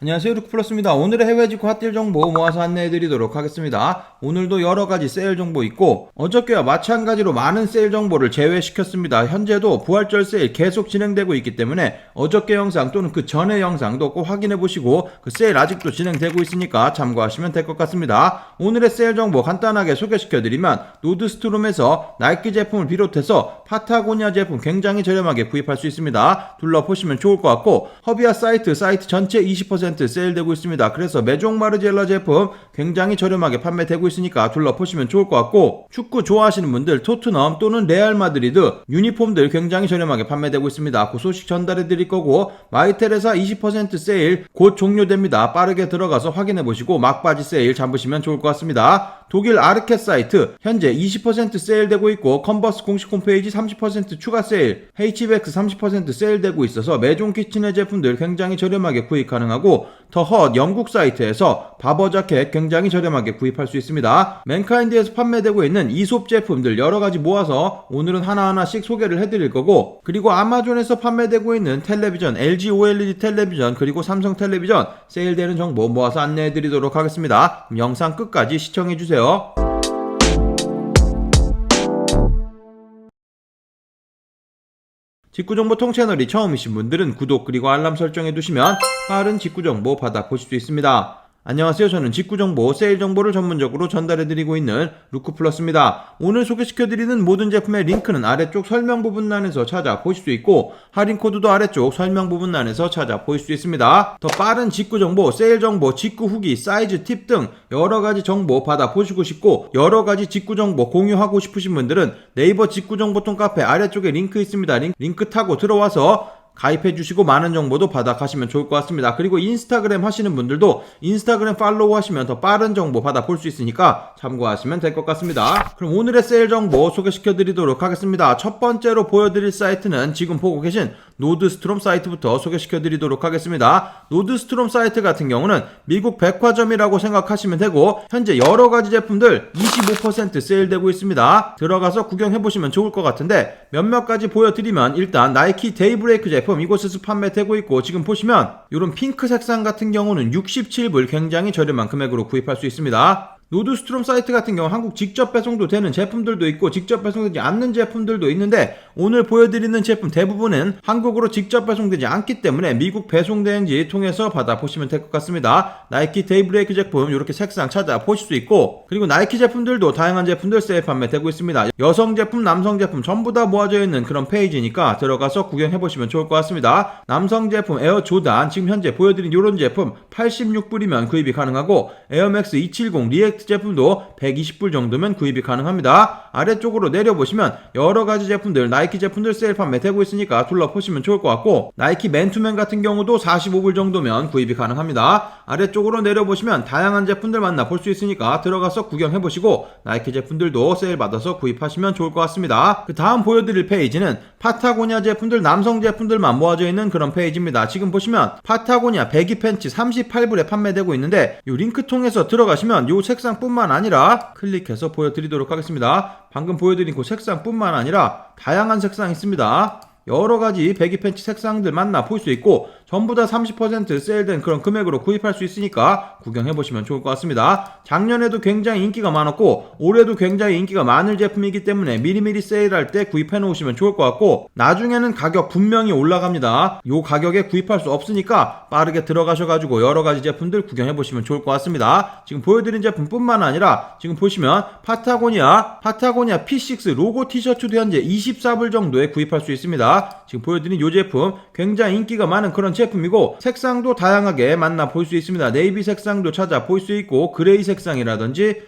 안녕하세요 루크플러스입니다. 오늘의 해외 직구 핫딜 정보 모아서 안내해드리도록 하겠습니다. 오늘도 여러가지 세일 정보 있고 어저께와 마찬가지로 많은 세일 정보를 제외시켰습니다. 현재도 부활절 세일 계속 진행되고 있기 때문에 어저께 영상 또는 그 전의 영상도 꼭 확인해보시고 그 세일 아직도 진행되고 있으니까 참고하시면 될 것 같습니다. 오늘의 세일 정보 간단하게 소개시켜드리면 노드스트롬에서 나이키 제품을 비롯해서 파타고니아 제품 굉장히 저렴하게 구입할 수 있습니다. 둘러보시면 좋을 것 같고 허비아 사이트 사이트 전체 20% 세일되고 있습니다. 그래서 메종 마르젤라 제품 굉장히 저렴하게 판매되고 있으니까 둘러보시면 좋을 것 같고 축구 좋아하시는 분들 토트넘 또는 레알 마드리드 유니폼들 굉장히 저렴하게 판매되고 있습니다. 그 소식 전달해 드릴 거고 마이텔에서 20% 세일 곧 종료됩니다. 빠르게 들어가서 확인해 보시고 막바지 세일 잡으시면 좋을 것 같습니다. 독일 아르켓 사이트. 현재 20% 세일되고 있고 컨버스 공식 홈페이지 30% 추가 세일, HBX 30% 세일되고 있어서 메종 키친의 제품들 굉장히 저렴하게 구입 가능하고 더헛 영국 사이트에서 바버 자켓 굉장히 저렴하게 구입할 수 있습니다. 맨카인드에서 판매되고 있는 이솝 제품들 여러 가지 모아서 오늘은 하나하나씩 소개를 해드릴 거고 그리고 아마존에서 판매되고 있는 텔레비전 LG OLED 텔레비전 그리고 삼성 텔레비전 세일되는 정보 모아서 안내해드리도록 하겠습니다. 영상 끝까지 시청해주세요. 직구정보 통 채널이 처음이신 분들은 구독 그리고 알람 설정해 두시면 빠른 직구정보 받아보실 수 있습니다. 안녕하세요. 저는 직구 정보, 세일 정보를 전문적으로 전달해드리고 있는 루크플러스입니다. 오늘 소개시켜드리는 모든 제품의 링크는 아래쪽 설명 부분란에서 찾아 보실 수 있고 할인 코드도 아래쪽 설명 부분란에서 찾아 보실 수 있습니다. 더 빠른 직구 정보, 세일 정보, 직구 후기, 사이즈 팁 등 여러 가지 정보 받아 보시고 싶고 여러 가지 직구 정보 공유하고 싶으신 분들은 네이버 직구 정보통 카페 아래쪽에 링크 있습니다. 링- 링크 타고 들어와서 가입해 주시고 많은 정보도 받아 가시면 좋을 것 같습니다. 그리고 인스타그램 하시는 분들도 인스타그램 팔로우 하시면 더 빠른 정보 받아 볼 수 있으니까 참고하시면 될 것 같습니다. 그럼 오늘의 세일 정보 소개시켜 드리도록 하겠습니다. 첫 번째로 보여드릴 사이트는 지금 보고 계신 노드스트롬 사이트부터 소개시켜 드리도록 하겠습니다. 노드스트롬 사이트 같은 경우는 미국 백화점이라고 생각하시면 되고 현재 여러 가지 제품들 25% 세일되고 있습니다. 들어가서 구경해 보시면 좋을 것 같은데 몇몇 가지 보여드리면 일단 나이키 데이브레이크 제품 이곳에서 판매되고 있고 지금 보시면 이런 핑크 색상 같은 경우는 67불 굉장히 저렴한 금액으로 구입할 수 있습니다. 노드스트롬 사이트 같은 경우 한국 직접 배송도 되는 제품들도 있고 직접 배송되지 않는 제품들도 있는데 오늘 보여드리는 제품 대부분은 한국으로 직접 배송되지 않기 때문에 미국 배송 대행지 통해서 받아보시면 될 것 같습니다. 나이키 데이브레이크 제품 이렇게 색상 찾아보실 수 있고 그리고 나이키 제품들도 다양한 제품들 세일 판매되고 있습니다. 여성 제품, 남성 제품 전부 다 모아져 있는 그런 페이지니까 들어가서 구경해보시면 좋을 것 같습니다. 남성 제품 에어 조단 지금 현재 보여드린 이런 제품 86불이면 구입이 가능하고 에어맥스 270 리액 트 제품도 120불 정도면 구입이 가능합니다. 아래쪽으로 내려보시면 여러 가지 제품들 나이키 제품들 세일 판매 되고 있으니까 둘러보시면 좋을 것 같고 나이키 맨투맨 같은 경우도 45불 정도면 구입이 가능합니다. 아래쪽으로 내려보시면 다양한 제품들 만나 볼 수 있으니까 들어가서 구경해보시고 나이키 제품들도 세일 받아서 구입하시면 좋을 것 같습니다. 그 다음 보여드릴 페이지는 파타고니아 제품들 남성 제품들만 모아져 있는 그런 페이지입니다. 지금 보시면 파타고니아 배기 팬츠 38불에 판매되고 있는데 이 링크 통해서 들어가시면 이 색상뿐만 아니라 클릭해서 보여드리도록 하겠습니다. 방금 보여드린 그 색상뿐만 아니라 다양한 색상 있습니다. 여러 가지 배기 팬츠 색상들 만나 볼 수 있고 전부 다 30% 세일된 그런 금액으로 구입할 수 있으니까 구경해 보시면 좋을 것 같습니다. 작년에도 굉장히 인기가 많았고 올해도 굉장히 인기가 많을 제품이기 때문에 미리미리 세일할 때 구입해 놓으시면 좋을 것 같고 나중에는 가격 분명히 올라갑니다. 요 가격에 구입할 수 없으니까 빠르게 들어가셔 가지고 여러 가지 제품들 구경해 보시면 좋을 것 같습니다. 지금 보여드린 제품뿐만 아니라 지금 보시면 파타고니아 파타고니아 P6 로고 티셔츠도 현재 24불 정도에 구입할 수 있습니다. 지금 보여드린 요 제품 굉장히 인기가 많은 그런 제품이고 색상도 다양하게 만나 볼 수 있습니다. 네이비 색상도 찾아 볼 수 있고 그레이 색상이라든지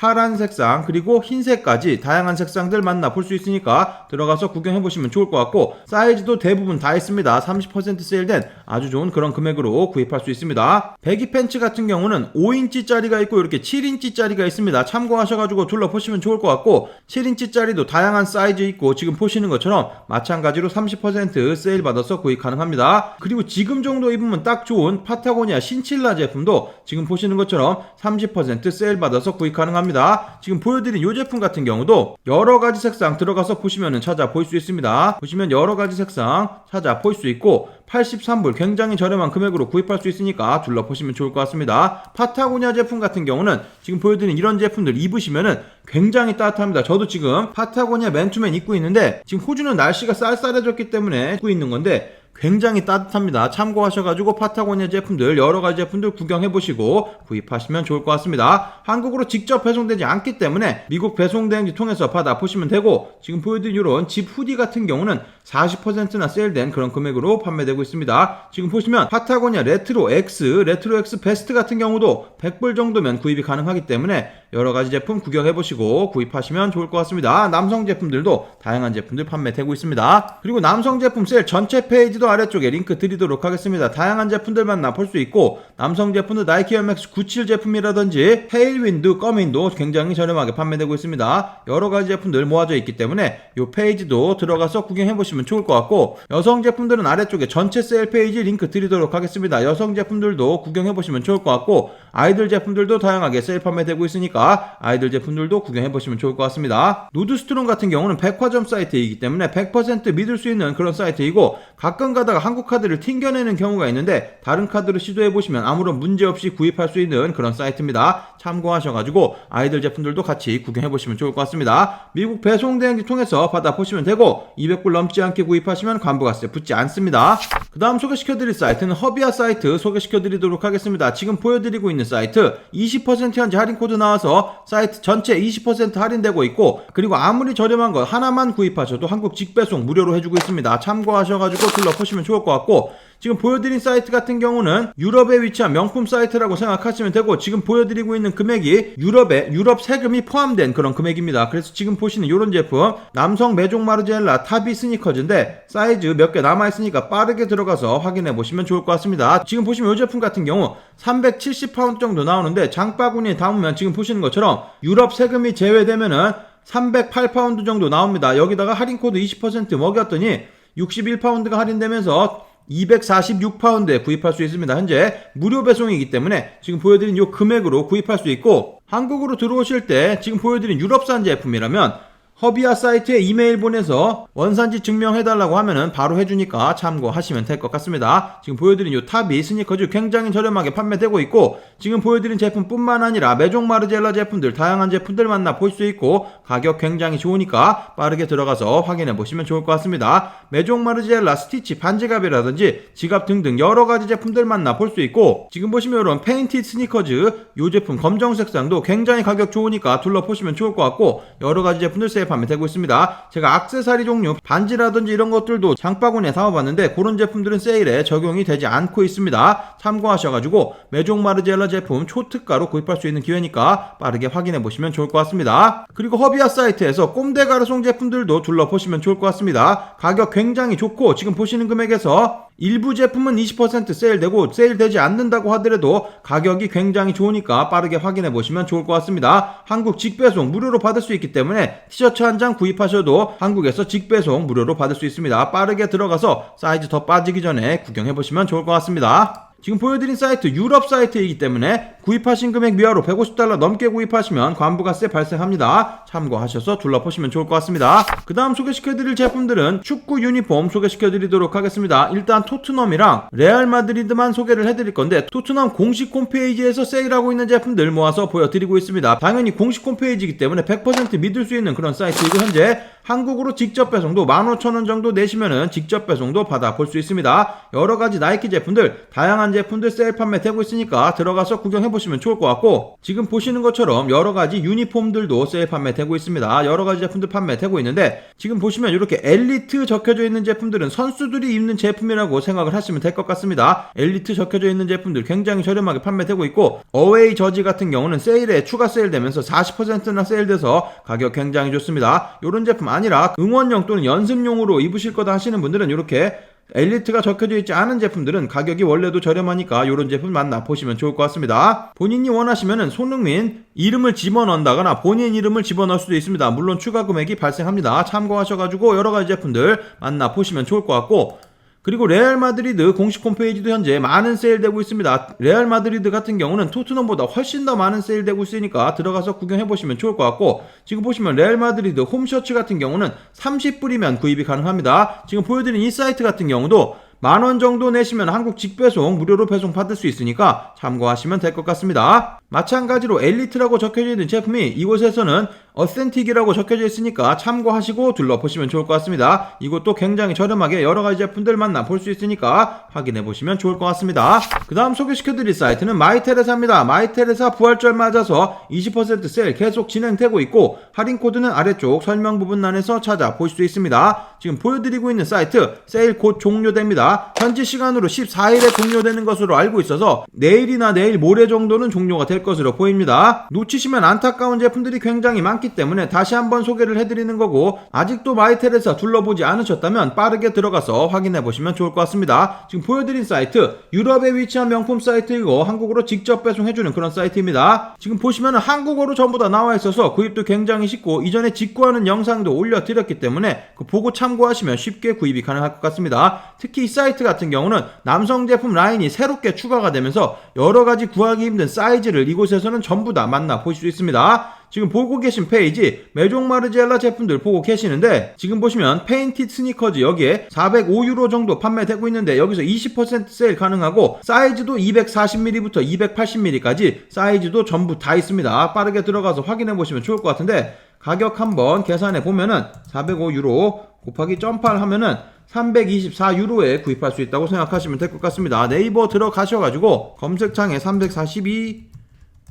파란 색상 그리고 흰색까지 다양한 색상들 만나 볼 수 있으니까 들어가서 구경해 보시면 좋을 것 같고 사이즈도 대부분 다 있습니다. 30% 세일된 아주 좋은 그런 금액으로 구입할 수 있습니다. 배기 팬츠 같은 경우는 5인치짜리가 있고 이렇게 7인치짜리가 있습니다. 참고하셔가지고 둘러보시면 좋을 것 같고 7인치짜리도 다양한 사이즈 있고 지금 보시는 것처럼 마찬가지로 30% 세일 받아서 구입 가능합니다. 그리고 지금 정도 입으면 딱 좋은 파타고니아 신칠라 제품도 지금 보시는 것처럼 30% 세일 받아서 구입 가능합니다. 가능합니다. 지금 보여드린 이 제품 같은 경우도 여러 가지 색상 들어가서 보시면 찾아 볼 수 있습니다. 보시면 여러 가지 색상 찾아 볼 수 있고 83불 굉장히 저렴한 금액으로 구입할 수 있으니까 둘러보시면 좋을 것 같습니다. 파타고니아 제품 같은 경우는 지금 보여드린 이런 제품들 입으시면은 굉장히 따뜻합니다. 저도 지금 파타고니아 맨투맨 입고 있는데 지금 호주는 날씨가 쌀쌀해졌기 때문에 입고 있는 건데 굉장히 따뜻합니다. 참고하셔가지고 파타고니아 제품들 여러 가지 제품들 구경해보시고 구입하시면 좋을 것 같습니다. 한국으로 직접 배송되지 않기 때문에 미국 배송대행지 통해서 받아보시면 되고 지금 보여드린 이런 집 후디 같은 경우는 40%나 세일된 그런 금액으로 판매되고 있습니다. 지금 보시면 파타고니아 레트로 X, 레트로 X 베스트 같은 경우도 100불 정도면 구입이 가능하기 때문에 여러 가지 제품 구경해 보시고 구입하시면 좋을 것 같습니다. 남성 제품들도 다양한 제품들 판매되고 있습니다. 그리고 남성 제품 세일 전체 페이지도 아래쪽에 링크 드리도록 하겠습니다. 다양한 제품들만 나 볼 수 있고 남성 제품도 나이키 얼맥스 97 제품이라든지 테일윈드, 껌윈도 굉장히 저렴하게 판매되고 있습니다. 여러 가지 제품들 모아져 있기 때문에 이 페이지도 들어가서 구경해 보시 면 좋을 것 같고 여성 제품들은 아래쪽에 전체 세일 페이지 링크 드리도록 하겠습니다. 여성 제품들도 구경해 보시면 좋을 것 같고 아이들 제품들도 다양하게 세일 판매되고 있으니까 아이들 제품들도 구경해 보시면 좋을 것 같습니다. 누드스트롱 같은 경우는 백화점 사이트이기 때문에 100% 믿을 수 있는 그런 사이트이고 가끔 가다가 한국 카드를 튕겨내는 경우가 있는데 다른 카드로 시도해 보시면 아무런 문제 없이 구입할 수 있는 그런 사이트입니다. 참고하셔가지고 아이들 제품들도 같이 구경해 보시면 좋을 것 같습니다. 미국 배송 대행지 통해서 받아 보시면 되고 200불 넘지 않게 구입하시면 관부가세 붙지 않습니다. 그 다음 소개시켜드릴 사이트는 허비아 사이트 소개시켜드리도록 하겠습니다. 지금 보여드리고 있는 사이트 20% 현재 할인 코드 나와서 사이트 전체 20% 할인되고 있고 그리고 아무리 저렴한 것 하나만 구입하셔도 한국 직배송 무료로 해주고 있습니다. 참고하셔가지고 둘러보시면 좋을 것 같고 지금 보여드린 사이트 같은 경우는 유럽에 위치한 명품 사이트라고 생각하시면 되고 지금 보여드리고 있는 금액이 유럽에 유럽 세금이 포함된 그런 금액입니다. 그래서 지금 보시는 이런 제품 남성 메종 마르젤라 타비 스니커즈인데 사이즈 몇 개 남아 있으니까 빠르게 들어가서 확인해 보시면 좋을 것 같습니다. 지금 보시면 이 제품 같은 경우 370파운드 정도 나오는데 장바구니에 담으면 지금 보시는 것처럼 유럽 세금이 제외되면은 308파운드 정도 나옵니다. 여기다가 할인 코드 20% 먹였더니 61파운드가 할인되면서 246파운드에 구입할 수 있습니다. 현재 무료 배송이기 때문에 지금 보여드린 이 금액으로 구입할 수 있고 한국으로 들어오실 때 지금 보여드린 유럽산 제품이라면 허비아 사이트에 이메일 보내서 원산지 증명해달라고 하면은 바로 해주니까 참고하시면 될 것 같습니다. 지금 보여드린 이 탑이 스니커즈 굉장히 저렴하게 판매되고 있고 지금 보여드린 제품뿐만 아니라 메종 마르젤라 제품들 다양한 제품들 만나 볼 수 있고 가격 굉장히 좋으니까 빠르게 들어가서 확인해 보시면 좋을 것 같습니다. 메종 마르젤라 스티치 반지갑이라든지 지갑 등등 여러 가지 제품들 만나 볼 수 있고 지금 보시면 이런 페인티 스니커즈 이 제품 검정 색상도 굉장히 가격 좋으니까 둘러보시면 좋을 것 같고 여러 가지 제품들 세일 판매되고 있습니다. 제가 악세사리 종류 반지라든지 이런 것들도 장바구니에 담아봤는데 그런 제품들은 세일에 적용이 되지 않고 있습니다. 참고하셔가지고 메종 마르젤라 제품 초특가로 구입할 수 있는 기회니까 빠르게 확인해 보시면 좋을 것 같습니다. 그리고 허비아 사이트에서 꼼데 가르송 제품들도 둘러보시면 좋을 것 같습니다. 가격 굉장히 좋고 지금 보시는 금액에서 일부 제품은 20% 세일되고 세일되지 않는다고 하더라도 가격이 굉장히 좋으니까 빠르게 확인해 보시면 좋을 것 같습니다. 한국 직배송 무료로 받을 수 있기 때문에 티셔츠 한 장 구입하셔도 한국에서 직배송 무료로 받을 수 있습니다. 빠르게 들어가서 사이즈 더 빠지기 전에 구경해 보시면 좋을 것 같습니다. 지금 보여드린 사이트 유럽 사이트이기 때문에 구입하신 금액 미화로 150달러 넘게 구입하시면 관부가세 발생합니다. 참고하셔서 둘러보시면 좋을 것 같습니다. 그 다음 소개시켜드릴 제품들은 축구 유니폼 소개시켜드리도록 하겠습니다. 일단 토트넘이랑 레알 마드리드만 소개를 해드릴 건데 토트넘 공식 홈페이지에서 세일하고 있는 제품들 모아서 보여드리고 있습니다. 당연히 공식 홈페이지이기 때문에 100% 믿을 수 있는 그런 사이트이고 현재 한국으로 직접 배송도 15,000원 정도 내시면은 직접 배송도 받아볼 수 있습니다. 여러 가지 나이키 제품들, 다양한 제품들 세일 판매되고 있으니까 들어가서 구경해 보시면 좋을 것 같고 지금 보시는 것처럼 여러 가지 유니폼들도 세일 판매되고 있습니다. 여러 가지 제품들 판매되고 있는데 지금 보시면 이렇게 엘리트 적혀져 있는 제품들은 선수들이 입는 제품이라고 생각을 하시면 될 것 같습니다. 엘리트 적혀져 있는 제품들 굉장히 저렴하게 판매되고 있고 어웨이 저지 같은 경우는 세일에 추가 세일되면서 40%나 세일돼서 가격 굉장히 좋습니다. 이런 제품 아니라 응원용 또는 연습용으로 입으실 거다 하시는 분들은 이렇게 엘리트가 적혀져 있지 않은 제품들은 가격이 원래도 저렴하니까 이런 제품 만나 보시면 좋을 것 같습니다. 본인이 원하시면 손흥민 이름을 집어넣는다거나 본인 이름을 집어넣을 수도 있습니다. 물론 추가 금액이 발생합니다. 참고하셔가지고 여러 가지 제품들 만나 보시면 좋을 것 같고 그리고 레알 마드리드 공식 홈페이지도 현재 많은 세일되고 있습니다. 레알 마드리드 같은 경우는 토트넘보다 훨씬 더 많은 세일되고 있으니까 들어가서 구경해 보시면 좋을 것 같고 지금 보시면 레알 마드리드 홈셔츠 같은 경우는 30불이면 구입이 가능합니다. 지금 보여드린 이 사이트 같은 경우도 만원 정도 내시면 한국 직배송 무료로 배송 받을 수 있으니까 참고하시면 될 것 같습니다. 마찬가지로 엘리트라고 적혀져 있는 제품이 이곳에서는 어센틱이라고 적혀져 있으니까 참고하시고 둘러보시면 좋을 것 같습니다. 이것도 굉장히 저렴하게 여러 가지 제품들 만나 볼 수 있으니까 확인해 보시면 좋을 것 같습니다. 그 다음 소개시켜드릴 사이트는 마이테레사입니다. 마이테레사 부활절 맞아서 20% 세일 계속 진행되고 있고 할인 코드는 아래쪽 설명 부분란에서 찾아볼 수 있습니다. 지금 보여드리고 있는 사이트 세일 곧 종료됩니다. 현지 시간으로 14일에 종료되는 것으로 알고 있어서 내일이나 내일 모레 정도는 종료가 될 것으로 보입니다. 놓치시면 안타까운 제품들이 굉장히 많기 때문에 다시 한번 소개를 해드리는 거고 아직도 마이테레사 둘러보지 않으셨다면 빠르게 들어가서 확인해 보시면 좋을 것 같습니다. 지금 보여드린 사이트 유럽에 위치한 명품 사이트이고 한국으로 직접 배송해주는 그런 사이트입니다. 지금 보시면 한국어로 전부 다 나와 있어서 구입도 굉장히 쉽고 이전에 직구하는 영상도 올려드렸기 때문에 그 보고 참고하시면 쉽게 구입이 가능할 것 같습니다. 특히 이 사이트 같은 경우는 남성 제품 라인이 새롭게 추가가 되면서 여러 가지 구하기 힘든 사이즈를 이곳에서는 전부 다 만나 보실 수 있습니다. 지금 보고 계신 페이지 메종 마르지엘라 제품들 보고 계시는데 지금 보시면 페인티드 스니커즈 여기에 405유로 정도 판매되고 있는데 여기서 20% 세일 가능하고 사이즈도 240mm부터 280mm까지 사이즈도 전부 다 있습니다. 빠르게 들어가서 확인해 보시면 좋을 것 같은데 가격 한번 계산해 보면은 405유로 곱하기 점파를 하면은 324유로에 구입할 수 있다고 생각하시면 될 것 같습니다. 네이버 들어가셔가지고 검색창에 342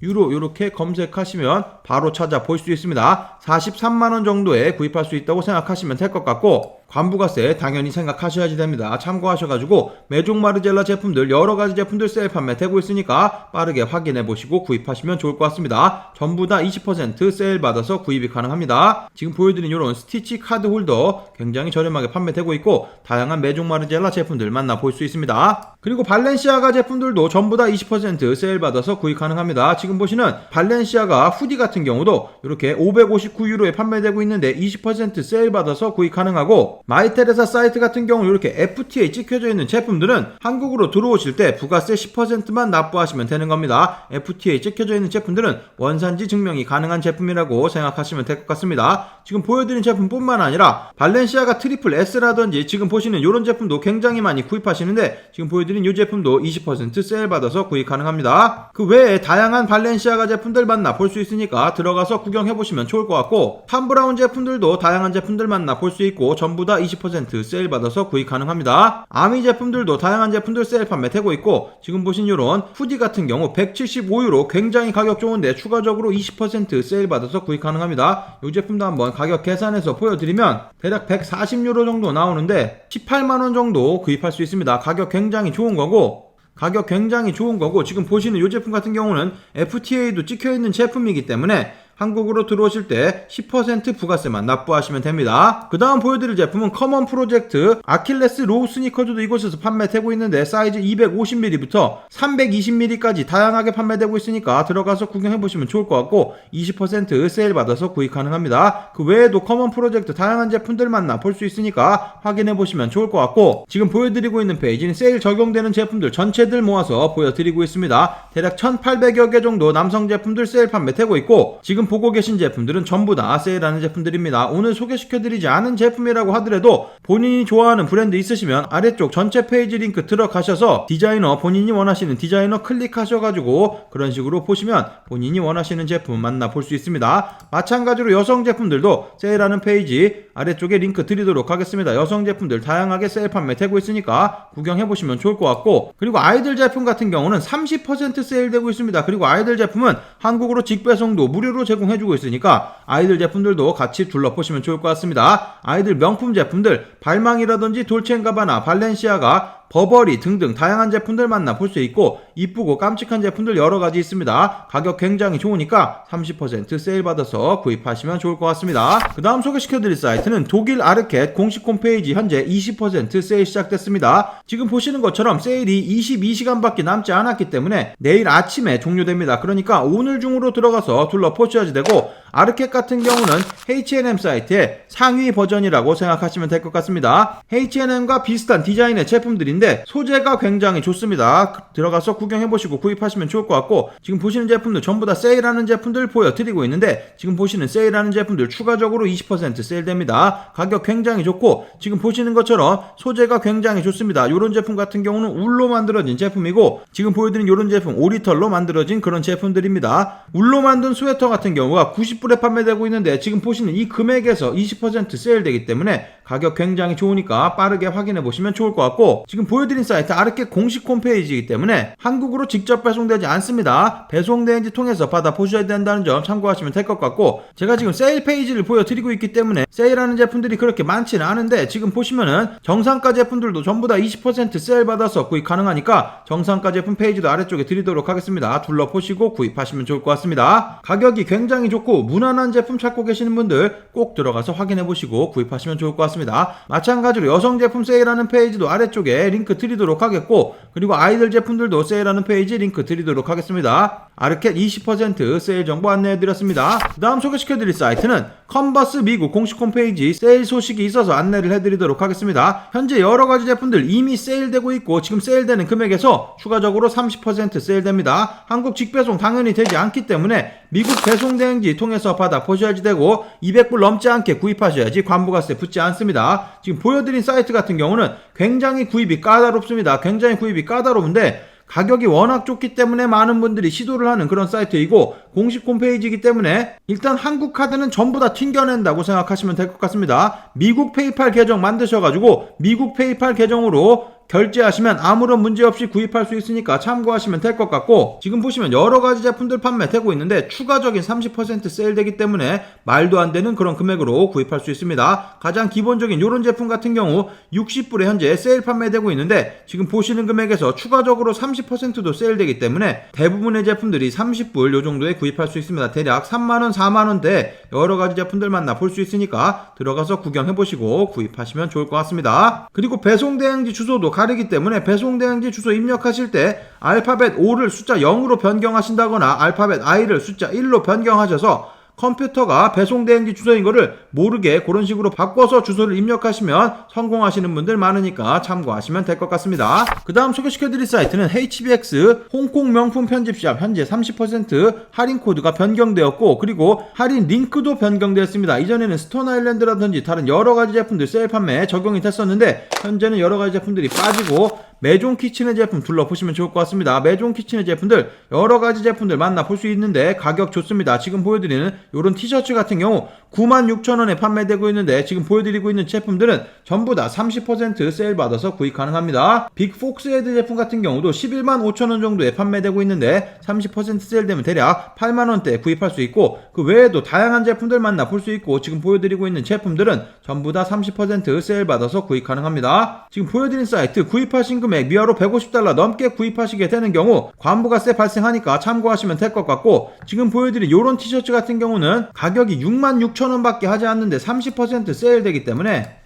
유로 이렇게 검색하시면 바로 찾아볼 수 있습니다. 43만원 정도에 구입할 수 있다고 생각하시면 될 것 같고 관부가세 당연히 생각하셔야지 됩니다. 참고하셔가지고 메종 마르젤라 제품들 여러 가지 제품들 세일 판매되고 있으니까 빠르게 확인해 보시고 구입하시면 좋을 것 같습니다. 전부 다 20% 세일 받아서 구입이 가능합니다. 지금 보여드린 이런 스티치 카드 홀더 굉장히 저렴하게 판매되고 있고 다양한 메종 마르젤라 제품들 만나볼 수 있습니다. 그리고 발렌시아가 제품들도 전부 다 20% 세일 받아서 구입 가능합니다. 지금 보시는 발렌시아가 후디 같은 경우도 이렇게 559유로에 판매되고 있는데 20% 세일 받아서 구입 가능하고 마이테레사 사이트 같은 경우 이렇게 FTA 찍혀져 있는 제품들은 한국으로 들어오실 때 부가세 10%만 납부하시면 되는 겁니다. FTA 찍혀져 있는 제품들은 원산지 증명이 가능한 제품이라고 생각하시면 될 것 같습니다. 지금 보여드린 제품뿐만 아니라 발렌시아가 트리플 S라든지 지금 보시는 이런 제품도 굉장히 많이 구입하시는데 지금 보여드린 이 제품도 20% 세일 받아서 구입 가능합니다. 그 외에 다양한 발렌시아가 제품들 만나 볼 수 있으니까 들어가서 구경해 보시면 좋을 것 같고 탐브라운 제품들도 다양한 제품들 만나 볼 수 있고 전부 다 20% 세일 받아서 구입 가능합니다. 아미 제품들도 다양한 제품들 세일 판매 되고 있고 지금 보신 이런 후디 같은 경우 175유로 굉장히 가격 좋은데 추가적으로 20% 세일 받아서 구입 가능합니다. 이 제품도 한번 가격 계산해서 보여드리면 대략 140유로 정도 나오는데 18만원 정도 구입할 수 있습니다. 가격 굉장히 좋은 거고 가격 굉장히 좋은 거고 지금 보시는 이 제품 같은 경우는 FTA도 찍혀 있는 제품이기 때문에 한국으로 들어오실 때 10% 부가세만 납부하시면 됩니다. 그 다음 보여드릴 제품은 커먼 프로젝트 아킬레스 로우 스니커즈도 이곳에서 판매되고 있는데 사이즈 250mm부터 320mm까지 다양하게 판매되고 있으니까 들어가서 구경해보시면 좋을 것 같고 20% 세일 받아서 구입 가능합니다. 그 외에도 커먼 프로젝트 다양한 제품들 만나 볼수 있으니까 확인해보시면 좋을 것 같고 지금 보여드리고 있는 페이지는 세일 적용되는 제품들 전체들 모아서 보여드리고 있습니다. 대략 1800여 개 정도 남성 제품들 세일 판매되고 있고 지금 보고 계신 제품들은 전부 다 세일하는 제품들입니다. 오늘 소개시켜드리지 않은 제품이라고 하더라도 본인이 좋아하는 브랜드 있으시면 아래쪽 전체 페이지 링크 들어가셔서 디자이너 본인이 원하시는 디자이너 클릭하셔가지고 그런 식으로 보시면 본인이 원하시는 제품 만나볼 수 있습니다. 마찬가지로 여성 제품들도 세일하는 페이지 아래쪽에 링크 드리도록 하겠습니다. 여성 제품들 다양하게 세일 판매 되고 있으니까 구경해보시면 좋을 것 같고 그리고 아이들 제품 같은 경우는 30% 세일되고 있습니다. 그리고 아이들 제품은 한국으로 직배송도 무료로 제공 해주고 있으니까 아이들 제품들도 같이 둘러보시면 좋을 것 같습니다. 아이들 명품 제품들 발망이라든지 돌체인가바나 발렌시아가 버버리 등등 다양한 제품들 만나 볼 수 있고 이쁘고 깜찍한 제품들 여러 가지 있습니다. 가격 굉장히 좋으니까 30% 세일 받아서 구입하시면 좋을 것 같습니다. 그 다음 소개시켜드릴 사이트는 독일 아르켓 공식 홈페이지 현재 20% 세일 시작됐습니다. 지금 보시는 것처럼 세일이 22시간밖에 남지 않았기 때문에 내일 아침에 종료됩니다. 그러니까 오늘 중으로 들어가서 둘러보셔야지 되고 아르켓 같은 경우는 H&M 사이트의 상위 버전이라고 생각하시면 될 것 같습니다. H&M과 비슷한 디자인의 제품들인데 소재가 굉장히 좋습니다. 들어가서 구경해보시고 구입하시면 좋을 것 같고 지금 보시는 제품들 전부 다 세일하는 제품들 보여드리고 있는데 지금 보시는 세일하는 제품들 추가적으로 20% 세일됩니다. 가격 굉장히 좋고 지금 보시는 것처럼 소재가 굉장히 좋습니다. 이런 제품 같은 경우는 울로 만들어진 제품이고 지금 보여드린 이런 제품 오리털로 만들어진 그런 제품들입니다. 울로 만든 스웨터 같은 경우가 90 불에 판매되고 있는데 지금 보시는 이 금액에서 20% 세일되기 때문에 가격 굉장히 좋으니까 빠르게 확인해 보시면 좋을 것 같고 지금 보여드린 사이트 아르켓 공식 홈페이지이기 때문에 한국으로 직접 배송되지 않습니다. 배송 대행지 통해서 받아 보셔야 된다는 점 참고하시면 될 것 같고 제가 지금 세일 페이지를 보여드리고 있기 때문에 세일하는 제품들이 그렇게 많지는 않은데 지금 보시면은 정상가 제품들도 전부 다 20% 세일 받아서 구입 가능하니까 정상가 제품 페이지도 아래쪽에 드리도록 하겠습니다. 둘러보시고 구입하시면 좋을 것 같습니다. 가격이 굉장히 좋고 무난한 제품 찾고 계시는 분들 꼭 들어가서 확인해 보시고 구입하시면 좋을 것 같습니다. 마찬가지로 여성 제품 세일하는 페이지도 아래쪽에 링크 드리도록 하겠고 그리고 아이들 제품들도 세일하는 페이지 링크 드리도록 하겠습니다. 아르켓 20% 세일 정보 안내해 드렸습니다. 그 다음 소개시켜 드릴 사이트는 컨버스 미국 공식 홈페이지 세일 소식이 있어서 안내를 해드리도록 하겠습니다. 현재 여러 가지 제품들 이미 세일되고 있고 지금 세일되는 금액에서 추가적으로 30% 세일됩니다. 한국 직배송 당연히 되지 않기 때문에 미국 배송 대행지 통해서 받아 보셔야지 되고 200불 넘지 않게 구입하셔야지 관부가세 붙지 않습니다. 지금 보여드린 사이트 같은 경우는 굉장히 구입이 까다롭습니다. 굉장히 구입이 까다로운데 가격이 워낙 좋기 때문에 많은 분들이 시도를 하는 그런 사이트이고 공식 홈페이지이기 때문에 일단 한국 카드는 전부 다 튕겨낸다고 생각하시면 될 것 같습니다. 미국 페이팔 계정 만드셔가지고 미국 페이팔 계정으로 결제하시면 아무런 문제 없이 구입할 수 있으니까 참고하시면 될 것 같고 지금 보시면 여러 가지 제품들 판매되고 있는데 추가적인 30% 세일되기 때문에 말도 안 되는 그런 금액으로 구입할 수 있습니다. 가장 기본적인 이런 제품 같은 경우 60불에 현재 세일 판매되고 있는데 지금 보시는 금액에서 추가적으로 30%도 세일되기 때문에 대부분의 제품들이 30불 요 정도에 구입할 수 있습니다. 대략 3만원, 4만원대 여러 가지 제품들 만나 볼 수 있으니까 들어가서 구경해 보시고 구입하시면 좋을 것 같습니다. 그리고 배송 대행지 주소도 가리기 때문에 배송 대행지 주소 입력하실 때 알파벳 O를 숫자 0으로 변경하신다거나 알파벳 I를 숫자 1로 변경하셔서 컴퓨터가 배송 대행지 주소인 거를 모르게 그런 식으로 바꿔서 주소를 입력하시면 성공하시는 분들 많으니까 참고하시면 될 것 같습니다. 그 다음 소개시켜드릴 사이트는 HBX 홍콩 명품 편집샵 현재 30% 할인 코드가 변경되었고 그리고 할인 링크도 변경되었습니다. 이전에는 스톤 아일랜드라든지 다른 여러 가지 제품들 세일 판매 적용이 됐었는데 현재는 여러 가지 제품들이 빠지고 메종 키친의 제품 둘러보시면 좋을 것 같습니다. 메종 키친의 제품들 여러 가지 제품들 만나볼 수 있는데 가격 좋습니다. 지금 보여드리는 이런 티셔츠 같은 경우 96,000원에 판매되고 있는데 지금 보여드리고 있는 제품들은 전부 다 30% 세일 받아서 구입 가능합니다. 빅폭스 헤드 제품 같은 경우도 11만 5천원 정도에 판매되고 있는데 30% 세일되면 대략 8만원대 구입할 수 있고 그 외에도 다양한 제품들 만나볼 수 있고 지금 보여드리고 있는 제품들은 전부 다 30% 세일 받아서 구입 가능합니다. 지금 보여드린 사이트 구입하신 금액 미화로 150달러 넘게 구입하시게 되는 경우 관부가세 발생하니까 참고하시면 될 것 같고 지금 보여드린 이런 티셔츠 같은 경우는 가격이 6만 6천 원밖에 하지 않는데 30% 세일되기 때문에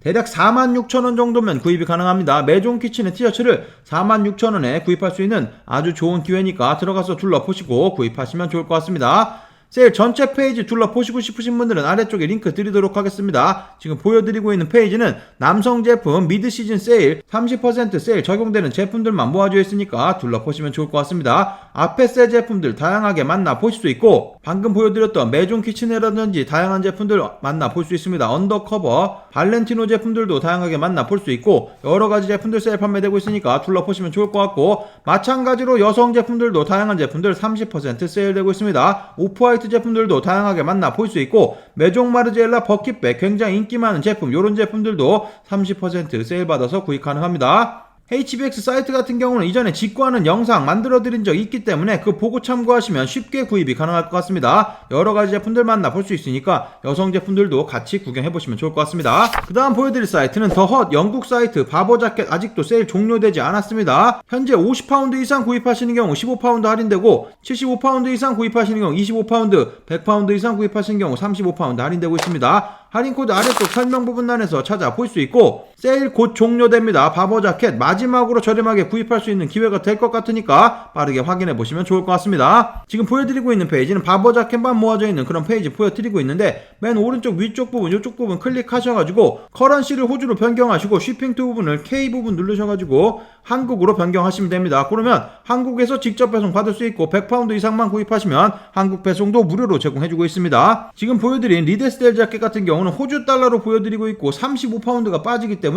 대략 46,000원 정도면 구입이 가능합니다. 매종 키친의 티셔츠를 46,000원에 구입할 수 있는 아주 좋은 기회니까 들어가서 둘러보시고 구입하시면 좋을 것 같습니다. 세일 전체 페이지 둘러보시고 싶으신 분들은 아래쪽에 링크 드리도록 하겠습니다. 지금 보여드리고 있는 페이지는 남성 제품 미드 시즌 세일 30% 세일 적용되는 제품들만 모아져 있으니까 둘러보시면 좋을 것 같습니다. 앞에 세 제품들 다양하게 만나보실 수 있고 방금 보여드렸던 메종 키친웨어라든지 다양한 제품들 만나볼 수 있습니다. 언더커버, 발렌티노 제품들도 다양하게 만나볼 수 있고 여러 가지 제품들 세일 판매되고 있으니까 둘러보시면 좋을 것 같고 마찬가지로 여성 제품들도 다양한 제품들 30% 세일되고 있습니다. 오프화이트 제품들도 다양하게 만나 볼 수 있고 메종 마르젤라 버킷백 굉장히 인기 많은 제품 이런 제품들도 30% 세일 받아서 구입 가능합니다. HBX 사이트 같은 경우는 이전에 직구하는 영상 만들어 드린 적 있기 때문에 그 보고 참고하시면 쉽게 구입이 가능할 것 같습니다. 여러 가지 제품들 만나 볼 수 있으니까 여성 제품들도 같이 구경해 보시면 좋을 것 같습니다. 그 다음 보여드릴 사이트는 더헛 영국 사이트 바보 자켓 아직도 세일 종료되지 않았습니다. 현재 50파운드 이상 구입하시는 경우 15파운드 할인되고 75파운드 이상 구입하시는 경우 25파운드 100파운드 이상 구입하시는 경우 35파운드 할인되고 있습니다. 할인 코드 아래쪽 설명 부분란에서 찾아볼 수 있고 세일 곧 종료됩니다. 바버 자켓 마지막으로 저렴하게 구입할 수 있는 기회가 될 것 같으니까 빠르게 확인해 보시면 좋을 것 같습니다. 지금 보여드리고 있는 페이지는 바버 자켓만 모아져 있는 그런 페이지 보여드리고 있는데 맨 오른쪽 위쪽 부분 이쪽 부분 클릭하셔가지고 커런시를 호주로 변경하시고 쉬핑 투 부분을 K 부분 누르셔가지고 한국으로 변경하시면 됩니다. 그러면 한국에서 직접 배송 받을 수 있고 100파운드 이상만 구입하시면 한국 배송도 무료로 제공해주고 있습니다. 지금 보여드린 리데스델 자켓 같은 경우는 호주 달러로 보여드리고 있고 35파운드가 빠지기 때문에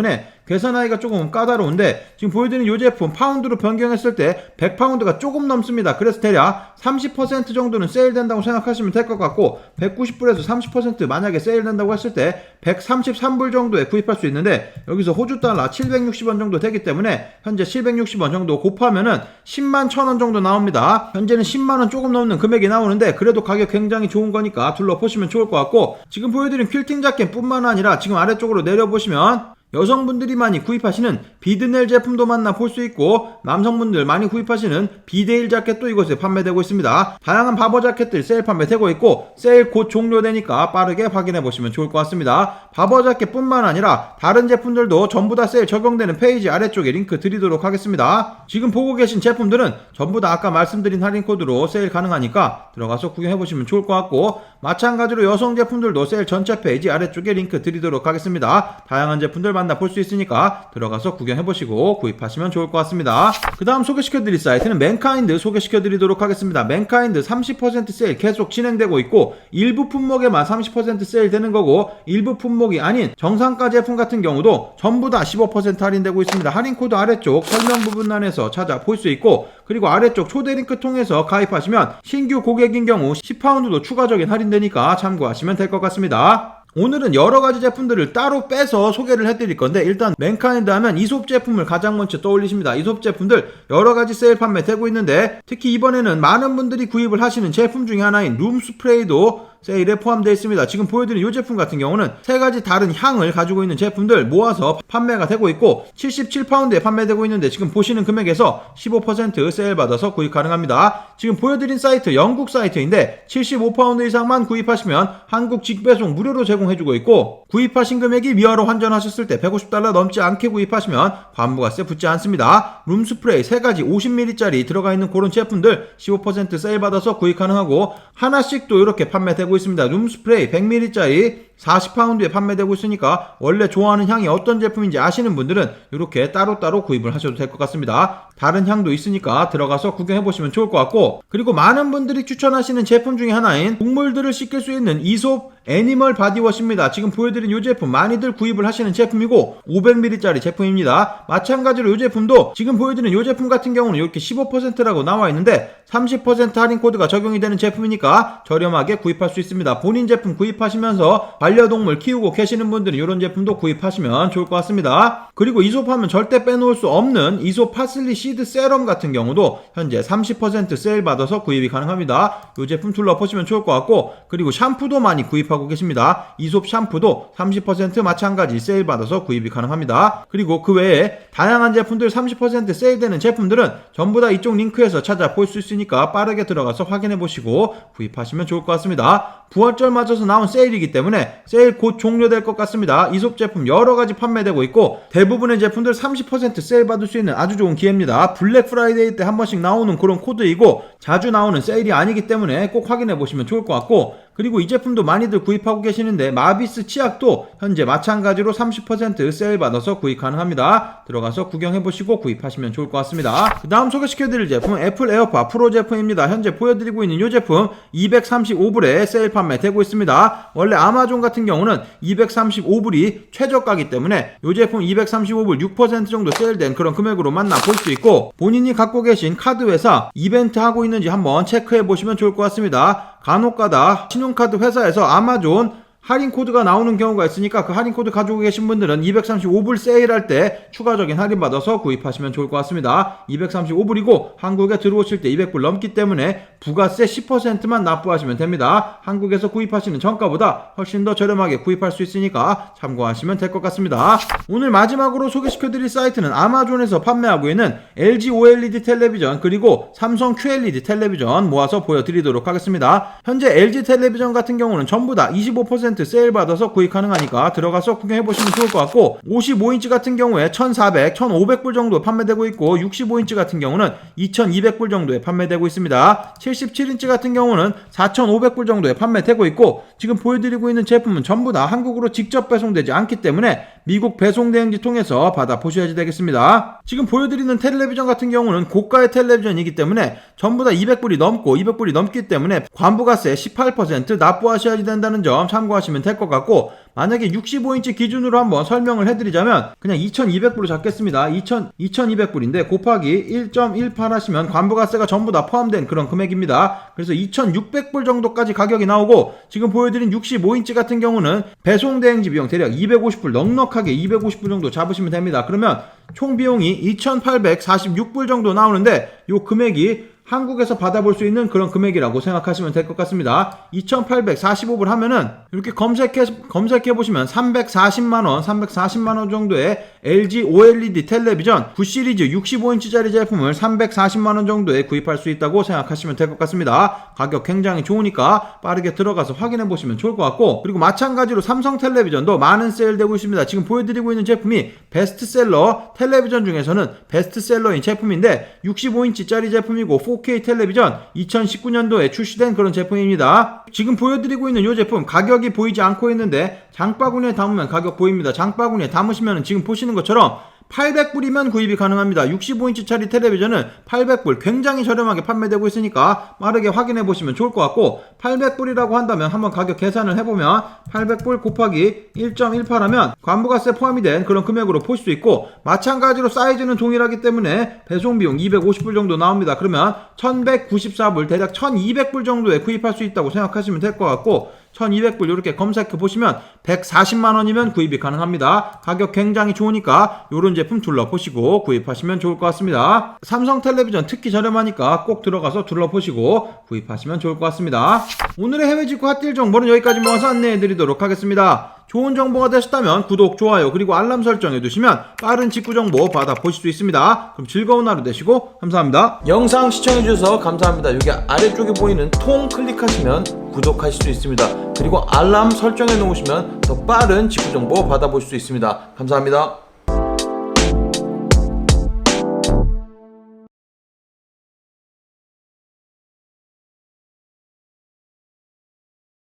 계산하기가 조금 까다로운데 지금 보여드리는 이 제품 파운드로 변경했을 때 100파운드가 조금 넘습니다. 그래서 대략 30% 정도는 세일된다고 생각하시면 될 것 같고 190불에서 30% 만약에 세일된다고 했을 때 133불 정도에 구입할 수 있는데 여기서 호주 달러 760원 정도 되기 때문에 현재 760원 정도 곱하면은 10만 1000원 정도 나옵니다. 현재는 10만 원 조금 넘는 금액이 나오는데 그래도 가격 굉장히 좋은 거니까 둘러보시면 좋을 것 같고 지금 보여드린 퀼팅 자켓뿐만 아니라 지금 아래쪽으로 내려보시면 여성분들이 많이 구입하시는 비드넬 제품도 만나 볼 수 있고 남성분들 많이 구입하시는 비데일 자켓도 이곳에 판매되고 있습니다. 다양한 바버 자켓들 세일 판매되고 있고 세일 곧 종료되니까 빠르게 확인해 보시면 좋을 것 같습니다. 바버 자켓뿐만 아니라 다른 제품들도 전부 다 세일 적용되는 페이지 아래쪽에 링크 드리도록 하겠습니다. 지금 보고 계신 제품들은 전부 다 아까 말씀드린 할인 코드로 세일 가능하니까 들어가서 구경해 보시면 좋을 것 같고 마찬가지로 여성 제품들도 세일 전체 페이지 아래쪽에 링크 드리도록 하겠습니다. 다양한 제품들 만나 볼 수 있으니까 들어가서 구경해 보시고 구입하시면 좋을 것 같습니다. 그 다음 소개시켜 드릴 사이트는 맨카인드 소개시켜 드리도록 하겠습니다. 맨카인드 30% 세일 계속 진행되고 있고 일부 품목에만 30% 세일 되는 거고 일부 품목이 아닌 정상가 제품 같은 경우도 전부 다 15% 할인되고 있습니다. 할인 코드 아래쪽 설명 부분란에서 찾아볼 수 있고 그리고 아래쪽 초대 링크 통해서 가입하시면 신규 고객인 경우 10파운드도 추가적인 할인되니까 참고하시면 될 것 같습니다. 오늘은 여러 가지 제품들을 따로 빼서 소개를 해드릴 건데 일단 맨카인드 하면 이솝 제품을 가장 먼저 떠올리십니다. 이솝 제품들 여러 가지 세일 판매되고 있는데 특히 이번에는 많은 분들이 구입을 하시는 제품 중에 하나인 룸 스프레이도 세일에 포함되어 있습니다. 지금 보여드린 이 제품 같은 경우는 세 가지 다른 향을 가지고 있는 제품들 모아서 판매가 되고 있고 77파운드에 판매되고 있는데 지금 보시는 금액에서 15% 세일 받아서 구입 가능합니다. 지금 보여드린 사이트 영국 사이트인데 75파운드 이상만 구입하시면 한국 직배송 무료로 제공해주고 있고 구입하신 금액이 미화로 환전하셨을 때 150달러 넘지 않게 구입하시면 관부가세 붙지 않습니다. 룸스프레이 세 가지 50ml짜리 들어가 있는 그런 제품들 15% 세일 받아서 구입 가능하고 하나씩 또 이렇게 판매되고 있습니다. 룸 스프레이 100ml짜리 40파운드에 판매되고 있으니까 원래 좋아하는 향이 어떤 제품인지 아시는 분들은 이렇게 따로따로 구입을 하셔도 될 것 같습니다. 다른 향도 있으니까 들어가서 구경해 보시면 좋을 것 같고 그리고 많은 분들이 추천하시는 제품 중에 하나인 동물들을 씻길 수 있는 이솝 애니멀 바디워시입니다. 지금 보여드린 이 제품 많이들 구입을 하시는 제품이고 500ml짜리 제품입니다. 마찬가지로 이 제품도 지금 보여드린 이 제품 같은 경우는 이렇게 15%라고 나와 있는데 30% 할인 코드가 적용이 되는 제품이니까 저렴하게 구입할 수 있습니다. 본인 제품 구입하시면서 반려동물 키우고 계시는 분들은 이런 제품도 구입하시면 좋을 것 같습니다. 그리고 이솝하면 절대 빼놓을 수 없는 이솝 파슬리 시드 세럼 같은 경우도 현재 30% 세일 받아서 구입이 가능합니다. 이 제품 둘러보시면 좋을 것 같고 그리고 샴푸도 많이 구입하고 계십니다. 이솝 샴푸도 30% 마찬가지 세일 받아서 구입이 가능합니다. 그리고 그 외에 다양한 제품들 30% 세일되는 제품들은 전부 다 이쪽 링크에서 찾아볼 수 있으니까 빠르게 들어가서 확인해 보시고 구입하시면 좋을 것 같습니다. 부활절 맞아서 나온 세일이기 때문에 세일 곧 종료될 것 같습니다. 이솝 제품 여러 가지 판매되고 있고 대부분의 제품들 30% 세일 받을 수 있는 아주 좋은 기회입니다. 블랙 프라이데이 때 한 번씩 나오는 그런 코드이고 자주 나오는 세일이 아니기 때문에 꼭 확인해 보시면 좋을 것 같고 그리고 이 제품도 많이들 구입하고 계시는데 마비스 치약도 현재 마찬가지로 30% 세일 받아서 구입 가능합니다. 들어가서 구경해 보시고 구입하시면 좋을 것 같습니다. 그 다음 소개시켜드릴 제품은 애플 에어팟 프로 제품입니다. 현재 보여드리고 있는 이 제품 235불에 세일 판매되고 있습니다. 원래 아마존 같은 경우는 235불이 최저가기 때문에 이 제품 235불 6% 정도 세일된 그런 금액으로 만나 볼 수 있고 본인이 갖고 계신 카드 회사 이벤트 하고 있는지 한번 체크해 보시면 좋을 것 같습니다. 간혹가다 신용카드 회사에서 아마존 할인 코드가 나오는 경우가 있으니까 그 할인 코드 가지고 계신 분들은 235불 세일할 때 추가적인 할인 받아서 구입하시면 좋을 것 같습니다. 235불이고 한국에 들어오실 때 200불 넘기 때문에 부가세 10%만 납부하시면 됩니다. 한국에서 구입하시는 정가보다 훨씬 더 저렴하게 구입할 수 있으니까 참고하시면 될 것 같습니다. 오늘 마지막으로 소개시켜드릴 사이트는 아마존에서 판매하고 있는 LG OLED 텔레비전 그리고 삼성 QLED 텔레비전 모아서 보여드리도록 하겠습니다. 현재 LG 텔레비전 같은 경우는 전부 다 25% 30% 세일 받아서 구입 가능하니까 들어가서 구경해 보시면 좋을 것 같고 55인치 같은 경우에 1,400, 1,500불 정도 판매되고 있고 65인치 같은 경우는 2,200불 정도에 판매되고 있습니다. 77인치 같은 경우는 4,500불 정도에 판매되고 있고 지금 보여드리고 있는 제품은 전부 다 한국으로 직접 배송되지 않기 때문에 미국 배송 대행지 통해서 받아 보셔야지 되겠습니다. 지금 보여드리는 텔레비전 같은 경우는 고가의 텔레비전이기 때문에 전부 다 200불이 넘고 200불이 넘기 때문에 관부가세 18% 납부하셔야 된다는 점 참고하시면 될 것 같고 만약에 65인치 기준으로 한번 설명을 해드리자면 그냥 2200불로 잡겠습니다. 2000, 2200불인데 곱하기 1.18 하시면 관부가세가 전부 다 포함된 그런 금액입니다. 그래서 2600불 정도까지 가격이 나오고 지금 보여드린 65인치 같은 경우는 배송 대행지 비용 대략 250불 넉넉하게 250불 정도 잡으시면 됩니다. 그러면 총 비용이 2846불 정도 나오는데 요 금액이 한국에서 받아볼 수 있는 그런 금액이라고 생각하시면 될 것 같습니다. 2,845불 하면은 이렇게 검색해 검색해 보시면 340만 원, 340만 원 정도의 LG OLED 텔레비전 9 시리즈 65인치짜리 제품을 340만 원 정도에 구입할 수 있다고 생각하시면 될 것 같습니다. 가격 굉장히 좋으니까 빠르게 들어가서 확인해 보시면 좋을 것 같고 그리고 마찬가지로 삼성 텔레비전도 많은 세일되고 있습니다. 지금 보여드리고 있는 제품이 베스트셀러 텔레비전 중에서는 베스트셀러인 제품인데 65인치짜리 제품이고 4K 텔레비전 2019년도에 출시된 그런 제품입니다. 지금 보여드리고 있는 이 제품 가격이 보이지 않고 있는데 장바구니에 담으면 가격 보입니다. 장바구니에 담으시면 지금 보시는 것처럼 800불이면 구입이 가능합니다. 65인치짜리 텔레비전은 800불 굉장히 저렴하게 판매되고 있으니까 빠르게 확인해 보시면 좋을 것 같고 800불이라고 한다면 한번 가격 계산을 해보면 800불 곱하기 1.18 하면 관부가세 포함이 된 그런 금액으로 볼 수 있고 마찬가지로 사이즈는 동일하기 때문에 배송 비용 250불 정도 나옵니다. 그러면 1194불 대략 1200불 정도에 구입할 수 있다고 생각하시면 될 것 같고 1200불 이렇게 검색해 보시면 140만 원이면 구입이 가능합니다. 가격 굉장히 좋으니까 이런 제품 둘러보시고 구입하시면 좋을 것 같습니다. 삼성 텔레비전 특히 저렴하니까 꼭 들어가서 둘러보시고 구입하시면 좋을 것 같습니다. 오늘의 해외 직구 핫딜 정보는 여기까지 모아서 안내해 드리도록 하겠습니다. 좋은 정보가 되셨다면 구독, 좋아요, 그리고 알람 설정해 두시면 빠른 직구 정보 받아 보실 수 있습니다. 그럼 즐거운 하루 되시고 감사합니다. 영상 시청해 주셔서 감사합니다. 여기 아래쪽에 보이는 통 클릭하시면 구독하실 수 있습니다. 그리고 알람 설정해 놓으시면 더 빠른 직구 정보 받아보실 수 있습니다. 감사합니다.